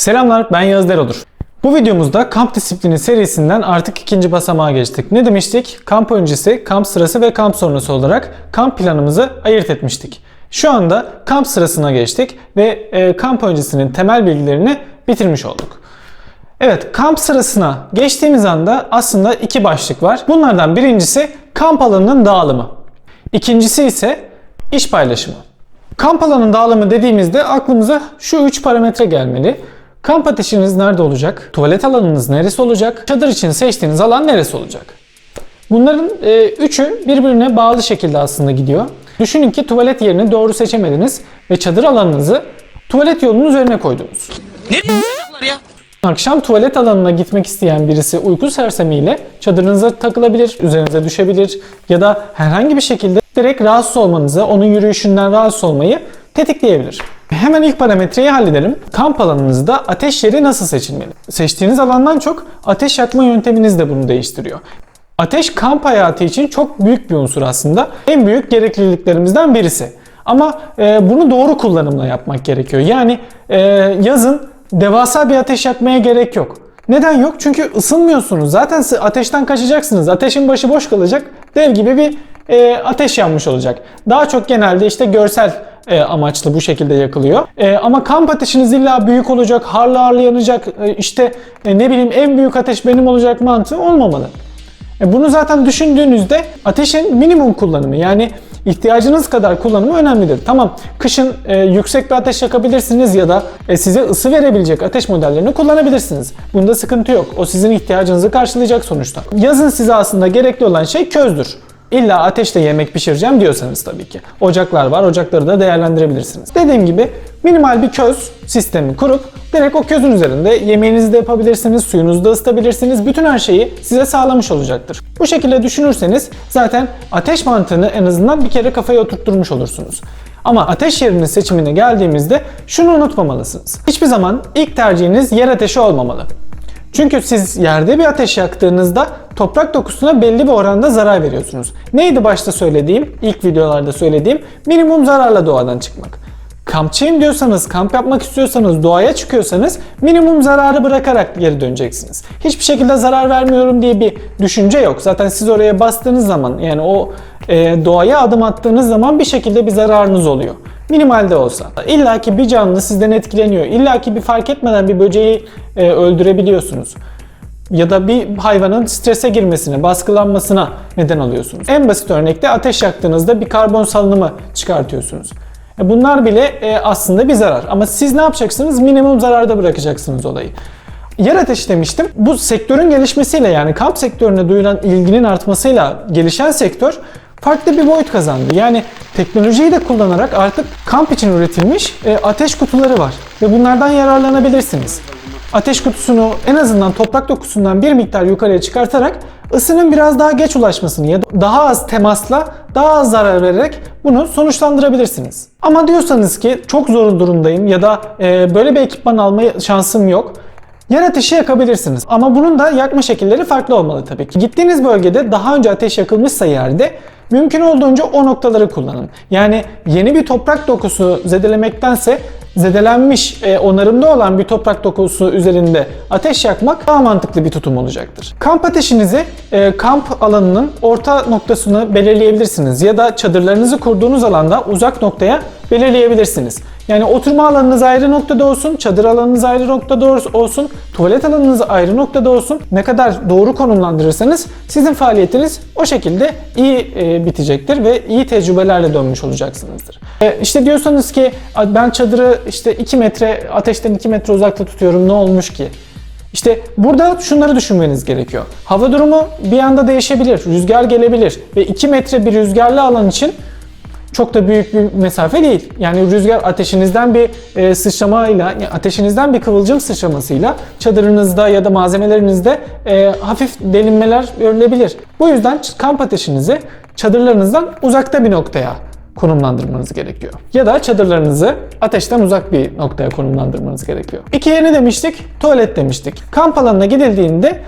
Selamlar ben Yağız Derodur. Bu videomuzda kamp disiplini serisinden artık ikinci basamağa geçtik. Ne demiştik? Kamp öncesi, kamp sırası ve kamp sonrası olarak kamp planımızı ayırt etmiştik. Şu anda kamp sırasına geçtik ve e, kamp öncesinin temel bilgilerini bitirmiş olduk. Evet kamp sırasına geçtiğimiz anda aslında iki başlık var. Bunlardan birincisi kamp alanının dağılımı. İkincisi ise iş paylaşımı. Kamp alanının dağılımı dediğimizde aklımıza şu üç parametre gelmeli. Kamp ateşiniz nerede olacak? Tuvalet alanınız neresi olacak? Çadır için seçtiğiniz alan neresi olacak? Bunların e, üçü birbirine bağlı şekilde aslında gidiyor. Düşünün ki tuvalet yerini doğru seçemediniz ve çadır alanınızı tuvalet yolunun üzerine koydunuz. Koyacaklar ya? Akşam tuvalet alanına gitmek isteyen birisi uyku sersemiyle çadırınıza takılabilir, üzerinize düşebilir ya da herhangi bir şekilde direkt rahatsız olmanızı, onun yürüyüşünden rahatsız olmayı tetikleyebilir. Hemen ilk parametreyi halledelim. Kamp alanınızda ateş yeri nasıl seçilmeli? Seçtiğiniz alandan çok ateş yakma yönteminiz de bunu değiştiriyor. Ateş kamp hayatı için çok büyük bir unsur aslında. En büyük gerekliliklerimizden birisi. Ama e, bunu doğru kullanımla yapmak gerekiyor. Yani e, yazın devasa bir ateş yakmaya gerek yok. Neden yok? Çünkü ısınmıyorsunuz. Zaten ateşten kaçacaksınız. Ateşin başı boş kalacak. Dev gibi bir e, ateş yanmış olacak. Daha çok genelde işte görsel e, amaçlı bu şekilde yakılıyor. E, ama kamp ateşiniz illa büyük olacak, harlı harlı yanacak, e, işte e, ne bileyim en büyük ateş benim olacak mantığı olmamalı. E, bunu zaten düşündüğünüzde ateşin minimum kullanımı yani ihtiyacınız kadar kullanımı önemlidir. Tamam kışın e, yüksek bir ateş yakabilirsiniz ya da e, size ısı verebilecek ateş modellerini kullanabilirsiniz. Bunda sıkıntı yok. O sizin ihtiyacınızı karşılayacak sonuçta. Yazın size aslında gerekli olan şey közdür. İlla ateşte yemek pişireceğim diyorsanız tabii ki. Ocaklar var, ocakları da değerlendirebilirsiniz. Dediğim gibi minimal bir köz sistemi kurup direkt o közün üzerinde yemeğinizi de yapabilirsiniz, suyunuzu da ısıtabilirsiniz. Bütün her şeyi size sağlamış olacaktır. Bu şekilde düşünürseniz zaten ateş mantığını en azından bir kere kafaya oturtturmuş olursunuz. Ama ateş yerinin seçimine geldiğimizde şunu unutmamalısınız. Hiçbir zaman ilk tercihiniz yer ateşi olmamalı. Çünkü siz yerde bir ateş yaktığınızda toprak dokusuna belli bir oranda zarar veriyorsunuz. Neydi başta söylediğim, ilk videolarda söylediğim minimum zararla doğadan çıkmak. Kampçıyım diyorsanız, kamp yapmak istiyorsanız, doğaya çıkıyorsanız minimum zararı bırakarak geri döneceksiniz. Hiçbir şekilde zarar vermiyorum diye bir düşünce yok. Zaten siz oraya bastığınız zaman yani o e, doğaya adım attığınız zaman bir şekilde bir zararınız oluyor. Minimalde olsa. İlla ki bir canlı sizden etkileniyor. İlla ki bir fark etmeden bir böceği e, öldürebiliyorsunuz. Ya da bir hayvanın strese girmesine, baskılanmasına neden oluyorsunuz. En basit örnekte ateş yaktığınızda bir karbon salınımı çıkartıyorsunuz. E, Bunlar bile e, aslında bir zarar. Ama siz ne yapacaksınız? Minimum zararda bırakacaksınız olayı. Yer ateşi demiştim. Bu sektörün gelişmesiyle yani kamp sektörüne duyulan ilginin artmasıyla gelişen sektör farklı bir boyut kazandı. Yani teknolojiyi de kullanarak artık kamp için üretilmiş e, ateş kutuları var ve bunlardan yararlanabilirsiniz. Ateş kutusunu en azından toprak dokusundan bir miktar yukarıya çıkartarak ısının biraz daha geç ulaşmasını ya da daha az temasla daha az zarar vererek bunu sonuçlandırabilirsiniz. Ama diyorsanız ki çok zor durumdayım ya da e, böyle bir ekipman alma şansım yok. Yer ateşi yakabilirsiniz. Ama bunun da yakma şekilleri farklı olmalı tabii ki. Gittiğiniz bölgede daha önce ateş yakılmışsa yerde mümkün olduğunca o noktaları kullanın. Yani yeni bir toprak dokusu zedelemektense zedelenmiş, e, onarımda olan bir toprak dokusu üzerinde ateş yakmak daha mantıklı bir tutum olacaktır. Kamp ateşinizi e, kamp alanının orta noktasını belirleyebilirsiniz ya da çadırlarınızı kurduğunuz alanda uzak noktaya belirleyebilirsiniz. Yani oturma alanınız ayrı noktada olsun, çadır alanınız ayrı noktada olsun, tuvalet alanınız ayrı noktada olsun. Ne kadar doğru konumlandırırsanız sizin faaliyetiniz o şekilde iyi e, bitecektir ve iyi tecrübelerle dönmüş olacaksınızdır. E, işte diyorsanız ki ben çadırı işte 2 metre ateşten 2 metre uzakta tutuyorum ne olmuş ki? İşte burada şunları düşünmeniz gerekiyor. Hava durumu bir anda değişebilir, rüzgar gelebilir ve 2 metre bir rüzgarlı alan için çok da büyük bir mesafe değil. Yani rüzgar ateşinizden bir e, sıçramayla, ateşinizden bir kıvılcım sıçramasıyla çadırınızda ya da malzemelerinizde e, hafif delinmeler görülebilir. Bu yüzden kamp ateşinizi çadırlarınızdan uzakta bir noktaya konumlandırmanız gerekiyor. Ya da çadırlarınızı ateşten uzak bir noktaya konumlandırmanız gerekiyor. İkiye ne demiştik? Tuvalet demiştik. Kamp alanına gidildiğinde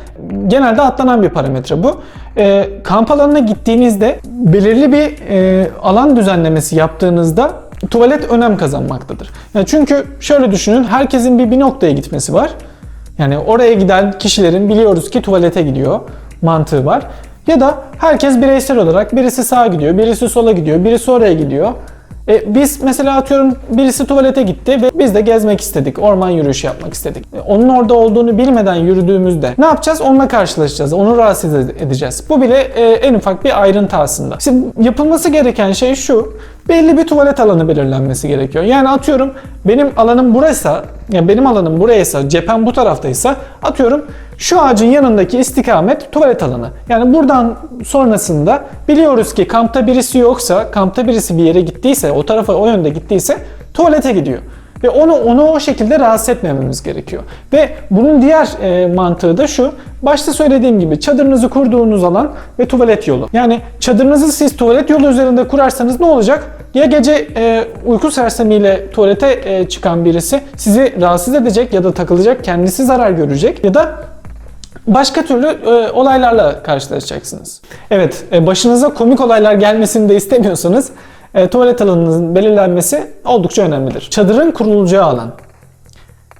genelde atlanan bir parametre bu. E, kamp alanına gittiğinizde belirli bir e, alan düzenlemesi yaptığınızda tuvalet önem kazanmaktadır. Yani çünkü şöyle düşünün herkesin bir bir noktaya gitmesi var. Yani oraya giden kişilerin biliyoruz ki tuvalete gidiyor mantığı var. Ya da herkes bireysel olarak birisi sağa gidiyor, birisi sola gidiyor, birisi oraya gidiyor. E, biz mesela atıyorum birisi tuvalete gitti ve biz de gezmek istedik, orman yürüyüşü yapmak istedik. E, onun orada olduğunu bilmeden yürüdüğümüzde ne yapacağız? Onunla karşılaşacağız, onu rahatsız edeceğiz. Bu bile e, en ufak bir ayrıntı aslında. Şimdi yapılması gereken şey şu, belli bir tuvalet alanı belirlenmesi gerekiyor. Yani atıyorum benim alanım buraysa, yani benim alanım buraysa, cephem bu taraftaysa atıyorum şu ağacın yanındaki istikamet tuvalet alanı. Yani buradan sonrasında biliyoruz ki kampta birisi yoksa, kampta birisi bir yere gittiyse, o tarafa o yönde gittiyse tuvalete gidiyor. Ve onu onu o şekilde rahatsız etmememiz gerekiyor. Ve bunun diğer e, mantığı da şu. Başta söylediğim gibi çadırınızı kurduğunuz alan ve tuvalet yolu. Yani çadırınızı siz tuvalet yolu üzerinde kurarsanız ne olacak? Ya gece e, uyku sersemiyle tuvalete e, çıkan birisi sizi rahatsız edecek ya da takılacak, kendisi zarar görecek ya da başka türlü e, olaylarla karşılaşacaksınız. Evet, e, başınıza komik olaylar gelmesini de istemiyorsanız e, tuvalet alanınızın belirlenmesi oldukça önemlidir. Çadırın kurulacağı alan.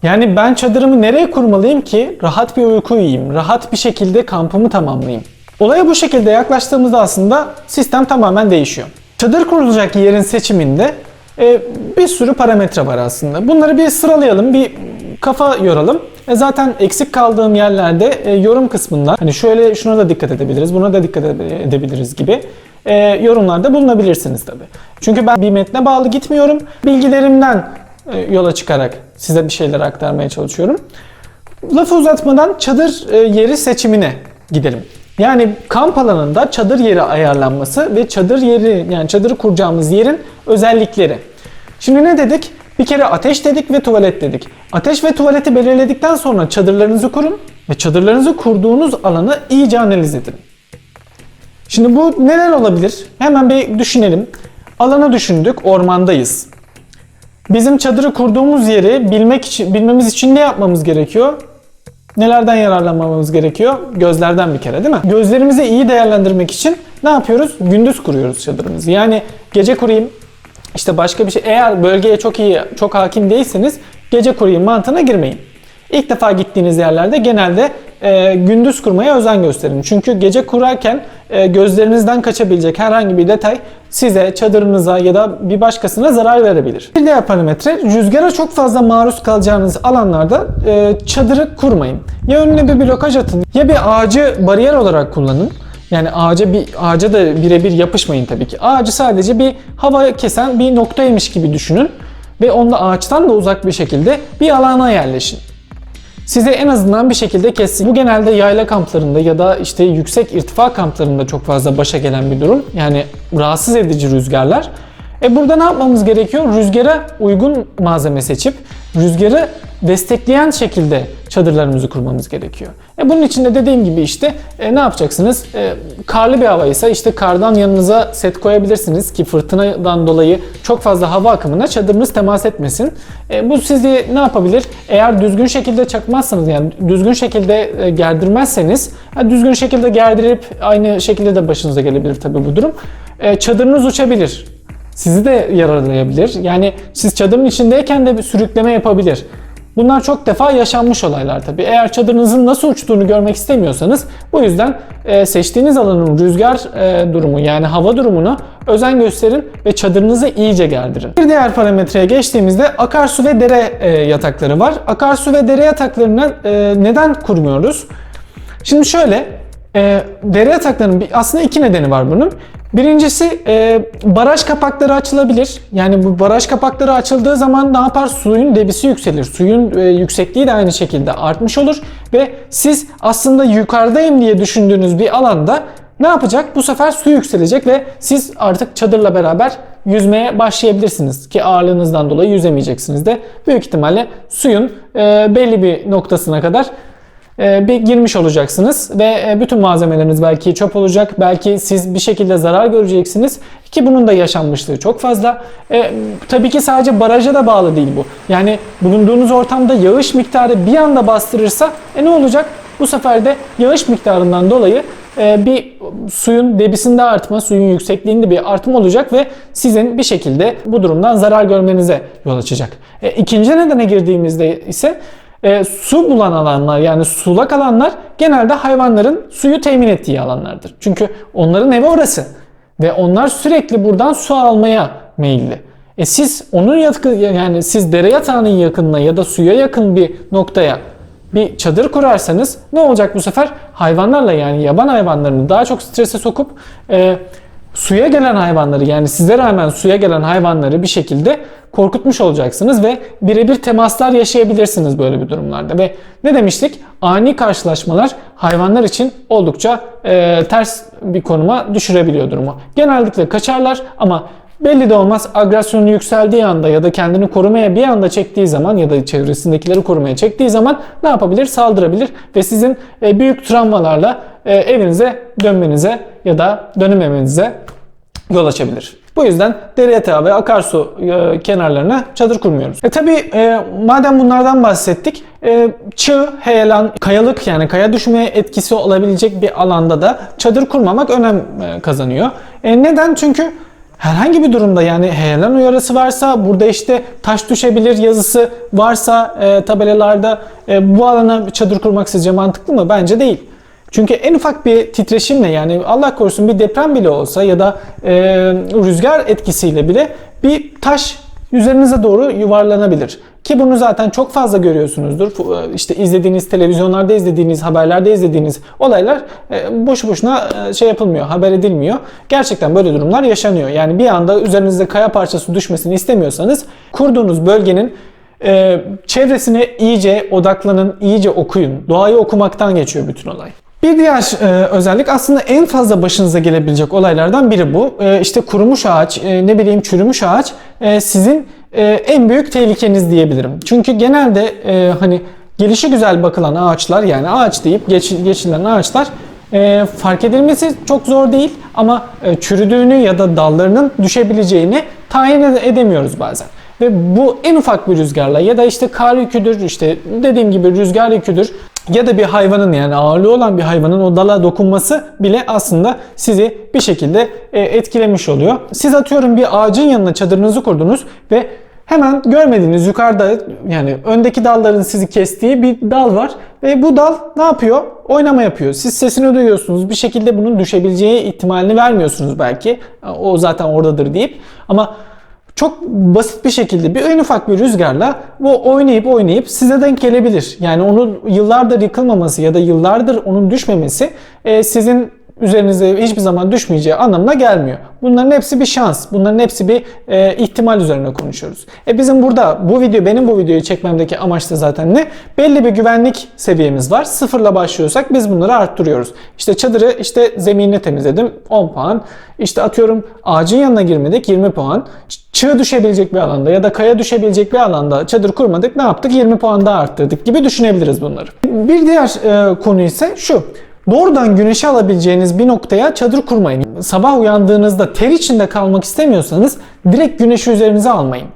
Yani ben çadırımı nereye kurmalıyım ki rahat bir uyku uyuyayım, rahat bir şekilde kampımı tamamlayayım. Olaya bu şekilde yaklaştığımızda aslında sistem tamamen değişiyor. Çadır kurulacak yerin seçiminde e, bir sürü parametre var aslında. Bunları bir sıralayalım, bir kafa yoralım. E zaten eksik kaldığım yerlerde e, yorum kısmında hani şöyle şuna da dikkat edebiliriz, buna da dikkat edebiliriz gibi e, yorumlarda bulunabilirsiniz tabi. Çünkü ben bir metne bağlı gitmiyorum. Bilgilerimden e, yola çıkarak size bir şeyler aktarmaya çalışıyorum. Lafı uzatmadan çadır e, yeri seçimine gidelim. Yani kamp alanında çadır yeri ayarlanması ve çadır yeri yani çadırı kuracağımız yerin özellikleri. Şimdi ne dedik? Bir kere ateş dedik ve tuvalet dedik. Ateş ve tuvaleti belirledikten sonra çadırlarınızı kurun ve çadırlarınızı kurduğunuz alanı iyice analiz edin. Şimdi bu neler olabilir? Hemen bir düşünelim. Alanı düşündük, ormandayız. Bizim çadırı kurduğumuz yeri bilmek için, bilmemiz için ne yapmamız gerekiyor? Nelerden yararlanmamız gerekiyor? Gözlerden bir kere değil mi? Gözlerimizi iyi değerlendirmek için ne yapıyoruz? Gündüz kuruyoruz çadırımızı. Yani gece kurayım, işte başka bir şey. Eğer bölgeye çok iyi, çok hakim değilseniz gece kurayım mantığına girmeyin. İlk defa gittiğiniz yerlerde genelde e, gündüz kurmaya özen gösterin. Çünkü gece kurarken e, gözlerinizden kaçabilecek herhangi bir detay size, çadırınıza ya da bir başkasına zarar verebilir. Bir diğer parametre rüzgara çok fazla maruz kalacağınız alanlarda e, çadırı kurmayın. Ya önüne bir blokaj atın ya bir ağacı bariyer olarak kullanın. Yani ağaca bir ağaca da birebir yapışmayın tabii ki. Ağacı sadece bir hava kesen bir noktaymış gibi düşünün ve onda ağaçtan da uzak bir şekilde bir alana yerleşin size en azından bir şekilde kessin. Bu genelde yayla kamplarında ya da işte yüksek irtifa kamplarında çok fazla başa gelen bir durum. Yani rahatsız edici rüzgarlar. E burada ne yapmamız gerekiyor? Rüzgara uygun malzeme seçip rüzgarı destekleyen şekilde çadırlarımızı kurmamız gerekiyor. E bunun için de dediğim gibi işte e, ne yapacaksınız? E, karlı bir havaysa işte kardan yanınıza set koyabilirsiniz ki fırtınadan dolayı çok fazla hava akımına çadırınız temas etmesin. E, bu sizi ne yapabilir? Eğer düzgün şekilde çakmazsanız yani düzgün şekilde e, gerdirmezseniz yani düzgün şekilde gerdirip aynı şekilde de başınıza gelebilir tabii bu durum. E, çadırınız uçabilir sizi de yaralayabilir. Yani siz çadırın içindeyken de bir sürükleme yapabilir. Bunlar çok defa yaşanmış olaylar tabii. Eğer çadırınızın nasıl uçtuğunu görmek istemiyorsanız bu yüzden e, seçtiğiniz alanın rüzgar e, durumu yani hava durumuna özen gösterin ve çadırınızı iyice gerdirin. Bir diğer parametreye geçtiğimizde akarsu ve dere e, yatakları var. Akarsu ve dere yataklarını neden kurmuyoruz? Şimdi şöyle dere yataklarının aslında iki nedeni var bunun. Birincisi e, baraj kapakları açılabilir. Yani bu baraj kapakları açıldığı zaman ne yapar? Suyun debisi yükselir. Suyun e, yüksekliği de aynı şekilde artmış olur ve siz aslında yukarıdayım diye düşündüğünüz bir alanda ne yapacak? Bu sefer su yükselecek ve siz artık çadırla beraber yüzmeye başlayabilirsiniz ki ağırlığınızdan dolayı yüzemeyeceksiniz de büyük ihtimalle suyun e, belli bir noktasına kadar bir girmiş olacaksınız ve e, bütün malzemeleriniz belki çöp olacak, belki siz bir şekilde zarar göreceksiniz ki bunun da yaşanmışlığı çok fazla. E, tabii ki sadece baraja da bağlı değil bu. Yani bulunduğunuz ortamda yağış miktarı bir anda bastırırsa e ne olacak? Bu sefer de yağış miktarından dolayı e, bir suyun debisinde artma, suyun yüksekliğinde bir artma olacak ve sizin bir şekilde bu durumdan zarar görmenize yol açacak. E, ikinci nedene girdiğimizde ise e, su bulan alanlar yani sulak alanlar genelde hayvanların suyu temin ettiği alanlardır. Çünkü onların evi orası ve onlar sürekli buradan su almaya meyilli. E siz onun yakın yani siz dere yatağının yakınına ya da suya yakın bir noktaya bir çadır kurarsanız ne olacak bu sefer? Hayvanlarla yani yaban hayvanlarını daha çok strese sokup e, suya gelen hayvanları yani size rağmen suya gelen hayvanları bir şekilde korkutmuş olacaksınız ve birebir temaslar yaşayabilirsiniz böyle bir durumlarda. Ve ne demiştik? Ani karşılaşmalar hayvanlar için oldukça e, ters bir konuma düşürebiliyor durumu. Genellikle kaçarlar ama belli de olmaz agresyonu yükseldiği anda ya da kendini korumaya bir anda çektiği zaman ya da çevresindekileri korumaya çektiği zaman ne yapabilir? Saldırabilir ve sizin e, büyük travmalarla e, evinize dönmenize ya da dönememenize yol açabilir. Bu yüzden dere yatağı ve akarsu e, kenarlarına çadır kurmuyoruz. E tabi e, madem bunlardan bahsettik, e, çığ, heyelan, kayalık yani kaya düşmeye etkisi olabilecek bir alanda da çadır kurmamak önem kazanıyor. E, neden? Çünkü herhangi bir durumda yani heyelan uyarısı varsa burada işte taş düşebilir yazısı varsa e, tabelalarda e, bu alana çadır kurmak sizce mantıklı mı? Bence değil. Çünkü en ufak bir titreşimle yani Allah korusun bir deprem bile olsa ya da e, rüzgar etkisiyle bile bir taş üzerinize doğru yuvarlanabilir. Ki bunu zaten çok fazla görüyorsunuzdur. Fu- İşte izlediğiniz televizyonlarda izlediğiniz, haberlerde izlediğiniz olaylar e, boşu boşuna e, şey yapılmıyor, haber edilmiyor. Gerçekten böyle durumlar yaşanıyor. Yani bir anda üzerinizde kaya parçası düşmesini istemiyorsanız kurduğunuz bölgenin e, çevresine iyice odaklanın, iyice okuyun. Doğayı okumaktan geçiyor bütün olay. Bir diğer e, özellik aslında en fazla başınıza gelebilecek olaylardan biri bu. E, işte kurumuş ağaç, e, ne bileyim çürümüş ağaç e, sizin e, en büyük tehlikeniz diyebilirim. Çünkü genelde e, hani gelişi güzel bakılan ağaçlar yani ağaç deyip geç, geçilen ağaçlar e, fark edilmesi çok zor değil ama e, çürüdüğünü ya da dallarının düşebileceğini tayin ede- edemiyoruz bazen. Ve bu en ufak bir rüzgarla ya da işte kar yüküdür işte dediğim gibi rüzgar yüküdür ya da bir hayvanın yani ağırlığı olan bir hayvanın o dala dokunması bile aslında sizi bir şekilde e, etkilemiş oluyor. Siz atıyorum bir ağacın yanına çadırınızı kurdunuz ve hemen görmediğiniz yukarıda yani öndeki dalların sizi kestiği bir dal var ve bu dal ne yapıyor? Oynama yapıyor. Siz sesini duyuyorsunuz. Bir şekilde bunun düşebileceği ihtimalini vermiyorsunuz belki. O zaten oradadır deyip ama çok basit bir şekilde bir en ufak bir rüzgarla bu oynayıp oynayıp size denk gelebilir. Yani onun yıllardır yıkılmaması ya da yıllardır onun düşmemesi e, sizin üzerinize hiçbir zaman düşmeyeceği anlamına gelmiyor. Bunların hepsi bir şans. Bunların hepsi bir e, ihtimal üzerine konuşuyoruz. E bizim burada bu video benim bu videoyu çekmemdeki amaç da zaten ne? Belli bir güvenlik seviyemiz var. Sıfırla başlıyorsak biz bunları arttırıyoruz. İşte çadırı işte zeminini temizledim 10 puan. İşte atıyorum ağacın yanına girmedik 20 puan. Çığ düşebilecek bir alanda ya da kaya düşebilecek bir alanda çadır kurmadık ne yaptık? 20 puan daha arttırdık gibi düşünebiliriz bunları. Bir diğer e, konu ise şu. Doğrudan güneşi alabileceğiniz bir noktaya çadır kurmayın. Sabah uyandığınızda ter içinde kalmak istemiyorsanız direkt güneşi üzerinize almayın.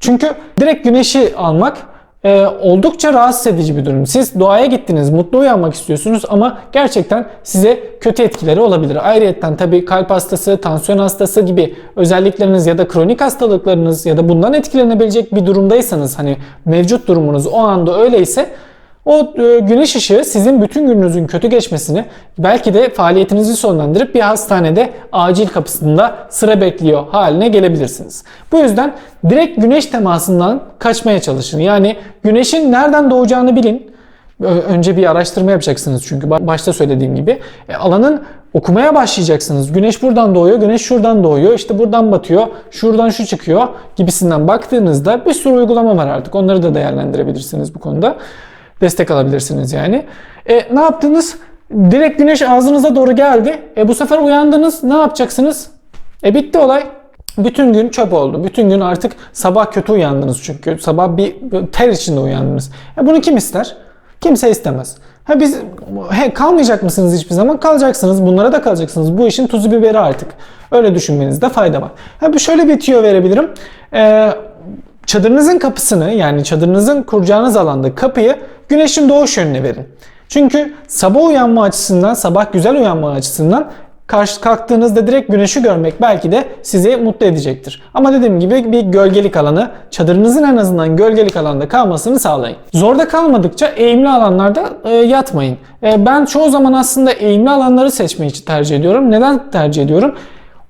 Çünkü direkt güneşi almak e, oldukça rahatsız edici bir durum. Siz doğaya gittiniz, mutlu uyanmak istiyorsunuz ama gerçekten size kötü etkileri olabilir. Ayrıyeten tabii kalp hastası, tansiyon hastası gibi özellikleriniz ya da kronik hastalıklarınız ya da bundan etkilenebilecek bir durumdaysanız hani mevcut durumunuz o anda öyleyse o e, güneş ışığı sizin bütün gününüzün kötü geçmesini belki de faaliyetinizi sonlandırıp bir hastanede acil kapısında sıra bekliyor haline gelebilirsiniz. Bu yüzden direkt güneş temasından kaçmaya çalışın. Yani güneşin nereden doğacağını bilin. Önce bir araştırma yapacaksınız çünkü ba- başta söylediğim gibi. E, alanın okumaya başlayacaksınız. Güneş buradan doğuyor, güneş şuradan doğuyor, işte buradan batıyor, şuradan şu çıkıyor gibisinden baktığınızda bir sürü uygulama var artık. Onları da değerlendirebilirsiniz bu konuda destek alabilirsiniz yani. E, ne yaptınız? Direkt güneş ağzınıza doğru geldi. E, bu sefer uyandınız. Ne yapacaksınız? E bitti olay. Bütün gün çöp oldu. Bütün gün artık sabah kötü uyandınız çünkü. Sabah bir ter içinde uyandınız. E, bunu kim ister? Kimse istemez. Ha biz he, kalmayacak mısınız hiçbir zaman? Kalacaksınız. Bunlara da kalacaksınız. Bu işin tuzu biberi artık. Öyle düşünmenizde fayda var. Ha, şöyle bir tüyo verebilirim. Ee, çadırınızın kapısını yani çadırınızın kuracağınız alanda kapıyı güneşin doğuş yönüne verin. Çünkü sabah uyanma açısından, sabah güzel uyanma açısından karşı kalktığınızda direkt güneşi görmek belki de sizi mutlu edecektir. Ama dediğim gibi bir gölgelik alanı, çadırınızın en azından gölgelik alanda kalmasını sağlayın. Zorda kalmadıkça eğimli alanlarda e, yatmayın. E, ben çoğu zaman aslında eğimli alanları seçmeyi tercih ediyorum. Neden tercih ediyorum?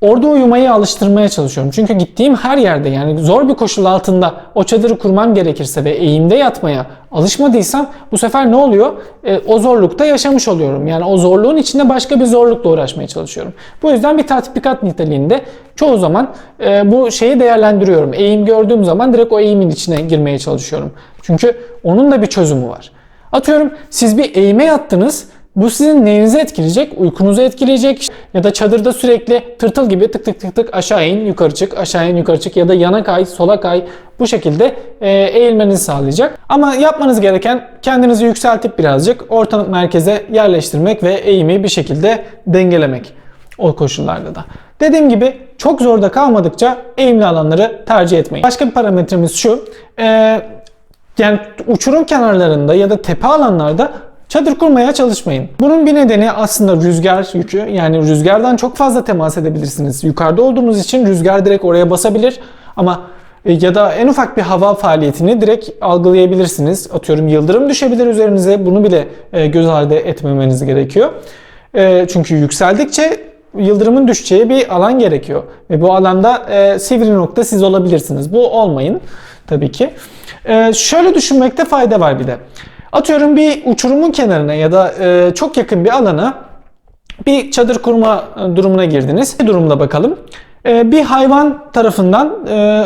Orada uyumayı alıştırmaya çalışıyorum. Çünkü gittiğim her yerde yani zor bir koşul altında o çadırı kurmam gerekirse ve eğimde yatmaya alışmadıysam bu sefer ne oluyor? E, o zorlukta yaşamış oluyorum. Yani o zorluğun içinde başka bir zorlukla uğraşmaya çalışıyorum. Bu yüzden bir tatbikat niteliğinde çoğu zaman e, bu şeyi değerlendiriyorum. Eğim gördüğüm zaman direkt o eğimin içine girmeye çalışıyorum. Çünkü onun da bir çözümü var. Atıyorum siz bir eğime yattınız. Bu sizin neyinizi etkileyecek? Uykunuzu etkileyecek ya da çadırda sürekli tırtıl gibi tık tık tık tık aşağı in yukarı çık aşağı in yukarı çık ya da yana kay sola kay bu şekilde e, eğilmenizi sağlayacak. Ama yapmanız gereken kendinizi yükseltip birazcık orta merkeze yerleştirmek ve eğimi bir şekilde dengelemek o koşullarda da. Dediğim gibi çok zorda kalmadıkça eğimli alanları tercih etmeyin. Başka bir parametremiz şu. E, yani uçurum kenarlarında ya da tepe alanlarda Çadır kurmaya çalışmayın. Bunun bir nedeni aslında rüzgar yükü. Yani rüzgardan çok fazla temas edebilirsiniz. Yukarıda olduğunuz için rüzgar direkt oraya basabilir. Ama e, ya da en ufak bir hava faaliyetini direkt algılayabilirsiniz. Atıyorum yıldırım düşebilir üzerinize. Bunu bile e, göz ardı etmemeniz gerekiyor. E, çünkü yükseldikçe yıldırımın düşeceği bir alan gerekiyor. Ve bu alanda sivri nokta siz olabilirsiniz. Bu olmayın tabii ki. Şöyle düşünmekte fayda var bir de. Atıyorum bir uçurumun kenarına ya da e, çok yakın bir alana bir çadır kurma e, durumuna girdiniz. Bir durumda bakalım. E, bir hayvan tarafından e,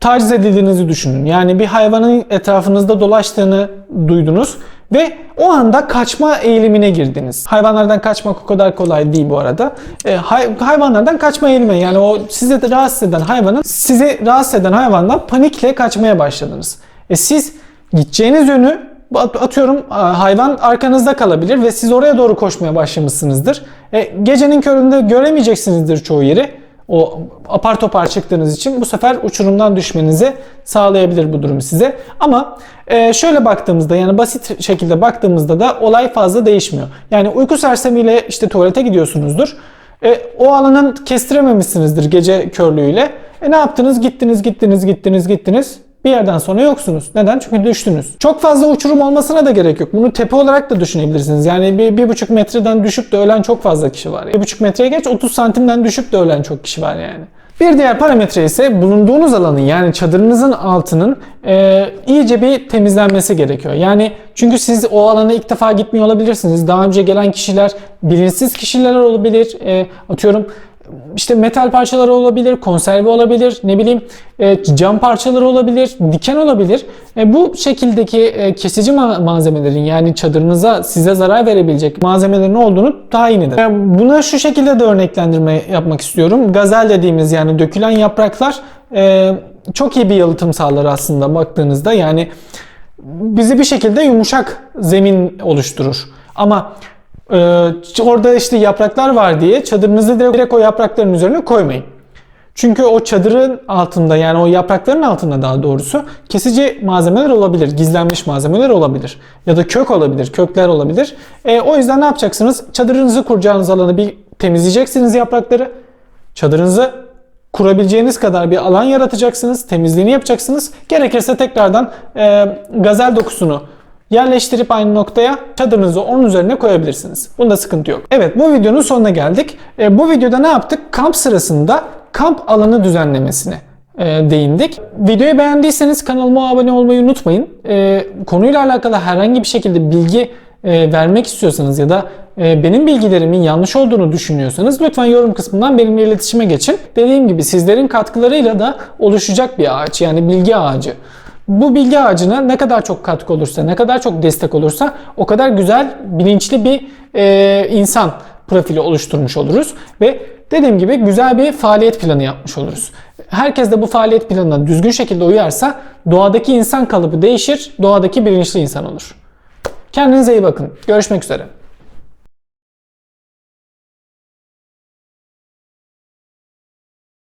taciz edildiğinizi düşünün. Yani bir hayvanın etrafınızda dolaştığını duydunuz ve o anda kaçma eğilimine girdiniz. Hayvanlardan kaçmak o kadar kolay değil bu arada. E, hay, hayvanlardan kaçma eğilimi yani o sizi rahatsız eden hayvanın sizi rahatsız eden hayvandan panikle kaçmaya başladınız. E siz gideceğiniz yönü atıyorum hayvan arkanızda kalabilir ve siz oraya doğru koşmaya başlamışsınızdır. E, gecenin köründe göremeyeceksinizdir çoğu yeri. O apar topar çıktığınız için bu sefer uçurumdan düşmenizi sağlayabilir bu durum size. Ama e, şöyle baktığımızda yani basit şekilde baktığımızda da olay fazla değişmiyor. Yani uyku sersemiyle işte tuvalete gidiyorsunuzdur. E, o alanın kestirememişsinizdir gece körlüğüyle. E, ne yaptınız? Gittiniz, gittiniz, gittiniz, gittiniz. Bir yerden sonra yoksunuz. Neden? Çünkü düştünüz. Çok fazla uçurum olmasına da gerek yok. Bunu tepe olarak da düşünebilirsiniz. Yani bir, bir buçuk metreden düşüp de ölen çok fazla kişi var. Bir buçuk metreye geç 30 santimden düşüp de ölen çok kişi var yani. Bir diğer parametre ise bulunduğunuz alanın yani çadırınızın altının e, iyice bir temizlenmesi gerekiyor. Yani çünkü siz o alana ilk defa gitmiyor olabilirsiniz. Daha önce gelen kişiler bilinçsiz kişiler olabilir. E, atıyorum işte metal parçaları olabilir, konserve olabilir, ne bileyim e, cam parçaları olabilir, diken olabilir. E, bu şekildeki e, kesici malzemelerin yani çadırınıza size zarar verebilecek malzemelerin olduğunu tayin edin. Buna şu şekilde de örneklendirme yapmak istiyorum. Gazel dediğimiz yani dökülen yapraklar çok iyi bir yalıtım sağlar aslında baktığınızda. Yani bizi bir şekilde yumuşak zemin oluşturur. Ama ee, orada işte yapraklar var diye çadırınızı direkt o yaprakların üzerine koymayın. Çünkü o çadırın altında yani o yaprakların altında daha doğrusu kesici malzemeler olabilir. Gizlenmiş malzemeler olabilir. Ya da kök olabilir. Kökler olabilir. E, o yüzden ne yapacaksınız? Çadırınızı kuracağınız alanı bir temizleyeceksiniz yaprakları. Çadırınızı kurabileceğiniz kadar bir alan yaratacaksınız. Temizliğini yapacaksınız. Gerekirse tekrardan e, gazel dokusunu yerleştirip aynı noktaya çadırınızı onun üzerine koyabilirsiniz. Bunda sıkıntı yok. Evet bu videonun sonuna geldik. E, bu videoda ne yaptık? Kamp sırasında kamp alanı düzenlemesine e, değindik. Videoyu beğendiyseniz kanalıma abone olmayı unutmayın. E, konuyla alakalı herhangi bir şekilde bilgi e, vermek istiyorsanız ya da e, benim bilgilerimin yanlış olduğunu düşünüyorsanız lütfen yorum kısmından benimle iletişime geçin. Dediğim gibi sizlerin katkılarıyla da oluşacak bir ağaç yani bilgi ağacı. Bu bilgi ağacına ne kadar çok katkı olursa, ne kadar çok destek olursa o kadar güzel, bilinçli bir e, insan profili oluşturmuş oluruz. Ve dediğim gibi güzel bir faaliyet planı yapmış oluruz. Herkes de bu faaliyet planına düzgün şekilde uyarsa doğadaki insan kalıbı değişir, doğadaki bilinçli insan olur. Kendinize iyi bakın. Görüşmek üzere.